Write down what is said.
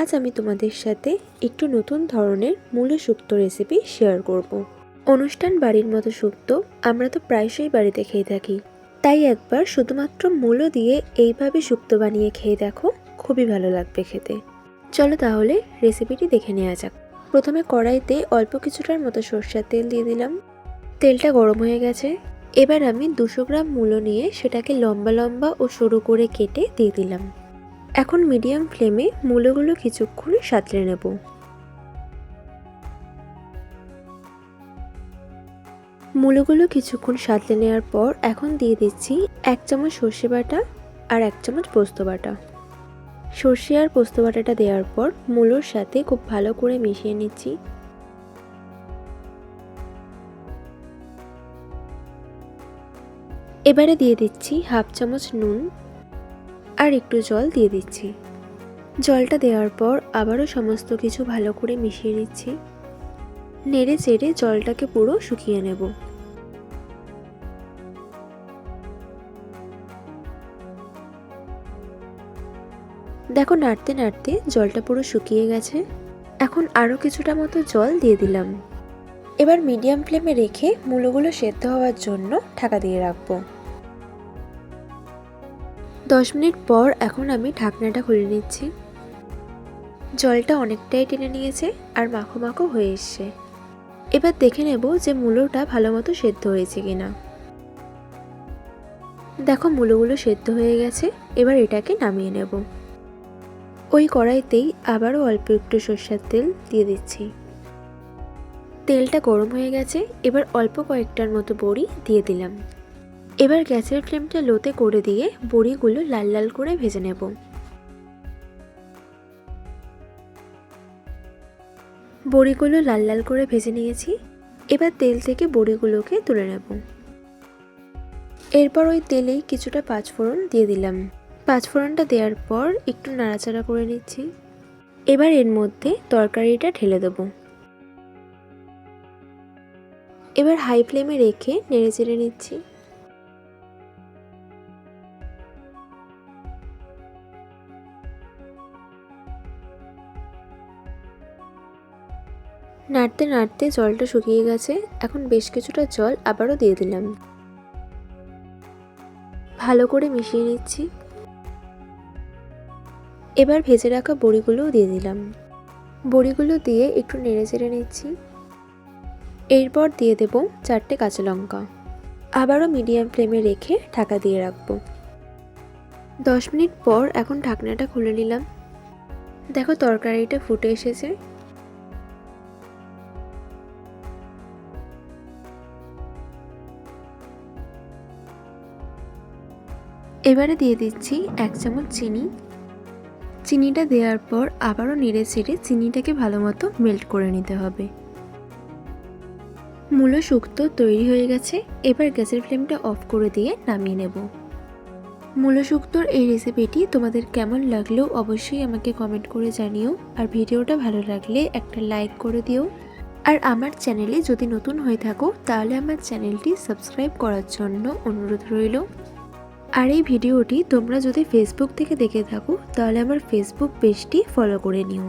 আজ আমি তোমাদের সাথে একটু নতুন ধরনের মূলো শুক্তো রেসিপি শেয়ার করব। অনুষ্ঠান বাড়ির মতো শুক্তো আমরা তো প্রায়শই বাড়িতে খেয়ে থাকি। তাই একবার শুধুমাত্র মূলো দিয়ে এইভাবে শুক্তো বানিয়ে খেয়ে দেখো, খুবই ভালো লাগবে খেতে। চলো তাহলে রেসিপিটি দেখে নেওয়া যাক। প্রথমে কড়াইতে অল্প কিছুটার মতো সর্ষের তেল দিয়ে দিলাম। তেলটা গরম হয়ে গেছে। এবার আমি দুশো গ্রাম মূলো নিয়ে সেটাকে লম্বা লম্বা ও সরু করে কেটে দিয়ে দিলাম। এখন মিডিয়াম ফ্লেমে মূলোগুলো কিছুক্ষণ সাঁতলে নেব। মূলোগুলো কিছুক্ষণ সাঁতলে নেওয়ার পর এখন দিয়ে দিচ্ছি এক চামচ সর্ষে বাটা আর এক চামচ পোস্ত বাটা। সর্ষে আর পোস্ত বাটাটা দেওয়ার পর মূলোর সাথে খুব ভালো করে মিশিয়ে নিচ্ছি। এবারে দিয়ে দিচ্ছি হাফ চামচ নুন আর একটু জল দিয়ে দিচ্ছি। জলটা দেওয়ার পর আবারও সমস্ত কিছু ভালো করে মিশিয়ে নিচ্ছি। নেড়ে চেড়ে জলটাকে পুরো শুকিয়ে নেব। দেখো, নাড়তে নাড়তে জলটা পুরো শুকিয়ে গেছে। এখন আরও কিছুটা মতো জল দিয়ে দিলাম। এবার মিডিয়াম ফ্লেমে রেখে মূলগুলো সেদ্ধ হওয়ার জন্য ঢাকা দিয়ে রাখব। দশ মিনিট পর এখন আমি ঢাকনাটা খুলে নিচ্ছি। জলটা অনেকটাই টেনে নিয়েছে আর মাখো মাখো হয়ে এসছে। এবার দেখে নেব যে মূলোটা ভালো মতো সেদ্ধ হয়েছে কিনা। দেখো মূলোগুলো সেদ্ধ হয়ে গেছে, এবার এটাকে নামিয়ে নেব। ওই কড়াইতেই আবারও অল্প একটু সর্ষের তেল দিয়ে দিচ্ছি। তেলটা গরম হয়ে গেছে, এবার অল্প কয়েকটার মতো বড়ি দিয়ে দিলাম। এবার গ্যাসের ফ্লেমটা লোতে করে দিয়ে বড়িগুলো লাল লাল করে ভেজে নেব। বড়িগুলো লাল লাল করে ভেজে নিয়েছি। এবার তেল থেকে বড়িগুলোকে তুলে নেব। এরপর ওই তেলেই কিছুটা পাঁচফোড়ন দিয়ে দিলাম। পাঁচফোড়নটা দেওয়ার পর একটু নাড়াচাড়া করে নিচ্ছি। এবার এর মধ্যে তরকারিটা ঢেলে দেবো। এবার হাই ফ্লেমে রেখে নেড়ে চেড়ে নিচ্ছি। নাড়তে নাড়তে জলটা শুকিয়ে গেছে। এখন বেশ কিছুটা জল আবারও দিয়ে দিলাম। ভালো করে মিশিয়ে নিচ্ছি। এবার ভেজে রাখা বড়িগুলোও দিয়ে দিলাম। বড়িগুলো দিয়ে একটু নেড়ে চেড়ে নিচ্ছি। এরপর দিয়ে দেব চারটে কাঁচা লঙ্কা। আবারও মিডিয়াম ফ্লেমে রেখে ঢাকা দিয়ে রাখব। দশ মিনিট পর এখন ঢাকনাটা খুলে নিলাম। দেখো তরকারিটা ফুটে এসেছে। এবারে দিয়ে দিচ্ছি এক চামচ চিনি। চিনিটা দেওয়ার পর আবারও নেড়ে ছেড়ে চিনিটাকে ভালো মতো মেল্ট করে নিতে হবে। মূলো শুক্তো তৈরি হয়ে গেছে, এবার গ্যাসের ফ্লেমটা অফ করে দিয়ে নামিয়ে নেব। মূলো শুক্তোর এই রেসিপিটি তোমাদের কেমন লাগল অবশ্যই আমাকে কমেন্ট করে জানিও, আর ভিডিওটা ভালো লাগলে একটা লাইক করে দিও। আর আমার চ্যানেলে যদি নতুন হয়ে থাকো, তাহলে আমার চ্যানেলটি সাবস্ক্রাইব করার জন্য অনুরোধ রইল। আর এই ভিডিওটি তোমরা যদি ফেসবুক থেকে দেখে থাকো, তাহলে আমার ফেসবুক পেজটি ফলো করে নিও।